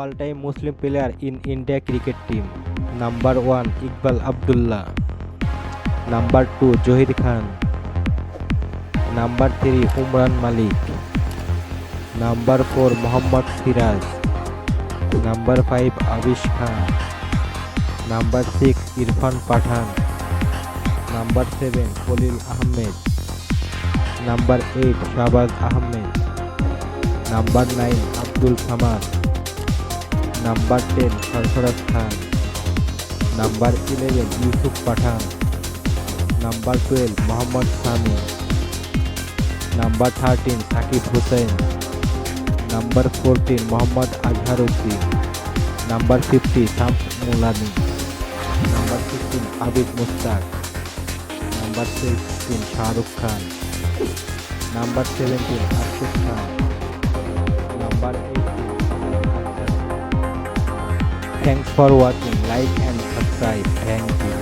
All time Muslim player in India cricket team number one Iqbal Abdulla number two Zaheer Khan number three Umran Malik number four Mohammed Siraj number five Avesh Khan number six Irfan Pathan number seven Khaleel Ahmed number eight Shahbaz Ahmed number nine Abdul Samad number ten सरसरस Khan number eleven Yusuf Pathan number twelve Mohammed Shami number thirteen Saqib Hussain number fourteen Mohammad Azharuddin number fifty Shams Mulani number fifteen Abid Mushtaq number sixteen Shahrukh Khan number seventeen Asif Khan Thanks for watching. Like and subscribe. Thank you.